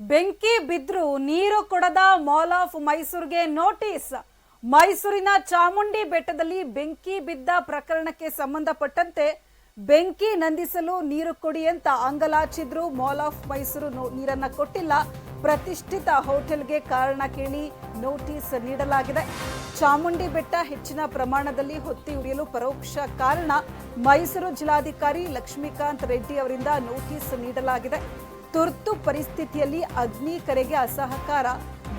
ಬೆಂಕಿ ಬಿದ್ರು ನೀರು ಕೊಡದ ಮಾಲ್ ಆಫ್ ಮೈಸೂರಿಗೆ ನೋಟಿಸ್. ಮೈಸೂರಿನ ಚಾಮುಂಡಿ ಬೆಟ್ಟದಲ್ಲಿ ಬೆಂಕಿ ಬಿದ್ದ ಪ್ರಕರಣಕ್ಕೆ ಸಂಬಂಧಪಟ್ಟಂತೆ ಬೆಂಕಿ ನಂದಿಸಲು ನೀರು ಕೊಡಿ ಅಂತ ಅಂಗಲಾಚಿದ್ರು ಮಾಲ್ ಆಫ್ ಮೈಸೂರು ನೀರನ್ನ ಕೊಟ್ಟಿಲ್ಲ. ಪ್ರತಿಷ್ಠಿತ ಹೋಟೆಲ್ಗೆ ಕಾರಣ ಕೇಳಿ ನೋಟಿಸ್ ನೀಡಲಾಗಿದೆ. ಚಾಮುಂಡಿ ಬೆಟ್ಟ ಹೆಚ್ಚಿನ ಪ್ರಮಾಣದಲ್ಲಿ ಹೊತ್ತಿ ಉರಿಯಲು ಪರೋಕ್ಷ ಕಾರಣ ಮೈಸೂರು ಜಿಲ್ಲಾಧಿಕಾರಿ ಲಕ್ಷ್ಮೀಕಾಂತ್ ರೆಡ್ಡಿ ಅವರಿಂದ ನೋಟಿಸ್ ನೀಡಲಾಗಿದೆ. ತುರ್ತು ಪರಿಸ್ಥಿತಿಯಲ್ಲಿ ಅಗ್ನಿ ಕರೆಗೆ ಅಸಹಕಾರ,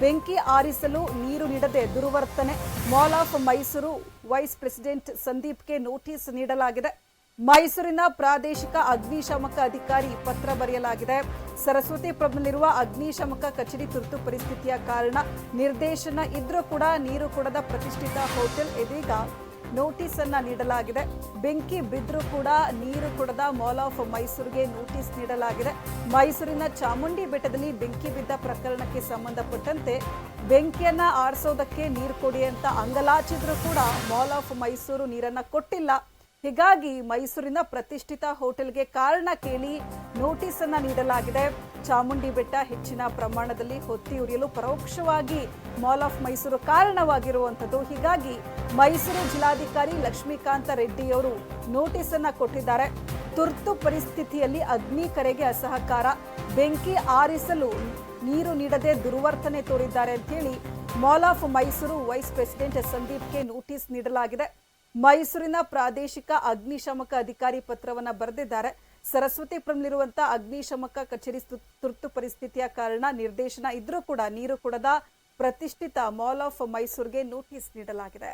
ಬೆಂಕಿ ಆರಿಸಲು ನೀರು ನೀಡದೆ ದುರ್ವರ್ತನೆ, mall of Mysuru vice president ಸಂದೀಪ್ಗೆ notice ನೀಡಲಾಗಿದೆ. ಮೈಸೂರಿನ ಪ್ರಾದೇಶಿಕ ಅಗ್ನಿಶಾಮಕ ಅಧಿಕಾರಿ ಪತ್ರ ಬರೆಯಲಾಗಿದೆ. ಸರಸ್ವತಿಪುರಂನಲ್ಲಿರುವ ಅಗ್ನಿಶಾಮಕ ಕಚೇರಿ ತುರ್ತು ಪರಿಸ್ಥಿತಿಯ ಕಾರಣ ನಿರ್ದೇಶನ ಇದ್ರೂ ಕೂಡ ನೀರು ಕೊಡದ ಪ್ರತಿಷ್ಠಿತ ಹೋಟೆಲ್ ಇದೀಗ ನೋಟಿಸ್ ಅನ್ನ ನೀಡಲಾಗಿದೆ. ಬೆಂಕಿ ಬಿದ್ದರೂ ಕೂಡ ನೀರು ಕೊಡದ ಮಾಲ್ ಆಫ್ ಮೈಸೂರಿಗೆ ನೋಟಿಸ್ ನೀಡಲಾಗಿದೆ. ಮೈಸೂರಿನ ಚಾಮುಂಡಿ ಬೆಟ್ಟದಲ್ಲಿ ಬೆಂಕಿ ಬಿದ್ದ ಪ್ರಕರಣಕ್ಕೆ ಸಂಬಂಧಪಟ್ಟಂತೆ ಬೆಂಕಿಯನ್ನ ಆರಿಸೋದಕ್ಕೆ ನೀರು ಕೊಡಿ ಅಂತ ಅಂಗಲಾಚಿದ್ರೂ ಕೂಡ ಮಾಲ್ ಆಫ್ ಮೈಸೂರು ನೀರನ್ನ ಕೊಟ್ಟಿಲ್ಲ. ಹೀಗಾಗಿ ಮೈಸೂರಿನ ಪ್ರತಿಷ್ಠಿತ ಹೋಟೆಲ್ಗೆ ಕಾರಣ ಕೇಳಿ ನೋಟಿಸ್ ಅನ್ನ ನೀಡಲಾಗಿದೆ. ಚಾಮುಂಡಿ ಬೆಟ್ಟ ಹೆಚ್ಚಿನ ಪ್ರಮಾಣದಲ್ಲಿ ಹೊತ್ತಿ ಉರಿಯಲು ಪರೋಕ್ಷವಾಗಿ ಮಾಲ್ ಆಫ್ ಮೈಸೂರು ಕಾರಣವಾಗಿರುವಂಥದ್ದು. ಹೀಗಾಗಿ ಮೈಸೂರು ಜಿಲ್ಲಾಧಿಕಾರಿ ಲಕ್ಷ್ಮೀಕಾಂತ ರೆಡ್ಡಿಯವರು ನೋಟಿಸ್ ಅನ್ನ ಕೊಟ್ಟಿದ್ದಾರೆ. ತುರ್ತು ಪರಿಸ್ಥಿತಿಯಲ್ಲಿ ಅಗ್ನಿ ಕರೆಗೆ ಅಸಹಕಾರ. ಬೆಂಕಿ ಆರಿಸಲು ನೀರು ನೀಡದೆ ದುರ್ವರ್ತನೆ ತೋರಿದ್ದಾರೆ ಅಂತೇಳಿ mall of Mysuru vice president ಸಂದೀಪ್ಗೆ notice ನೀಡಲಾಗಿದೆ. ಮೈಸೂರಿನ ಪ್ರಾದೇಶಿಕ ಅಗ್ನಿಶಾಮಕ ಅಧಿಕಾರಿ ಪತ್ರವನ್ನ ಬರೆದಿದ್ದಾರೆ. ಸರಸ್ವತಿಪುರಂನಲ್ಲಿರುವಂತಹ ಅಗ್ನಿಶಾಮಕ ಕಚೇರಿ ತುರ್ತು ಪರಿಸ್ಥಿತಿಯ ಕಾರಣ ನಿರ್ದೇಶನ ಇದ್ರೂ ಕೂಡ ನೀರು ಕೊಡದ ಪ್ರತಿಷ್ಠಿತ ಮಾಲ್ ಆಫ್ ಮೈಸೂರಿಗೆ ನೋಟಿಸ್ ನೀಡಲಾಗಿದೆ.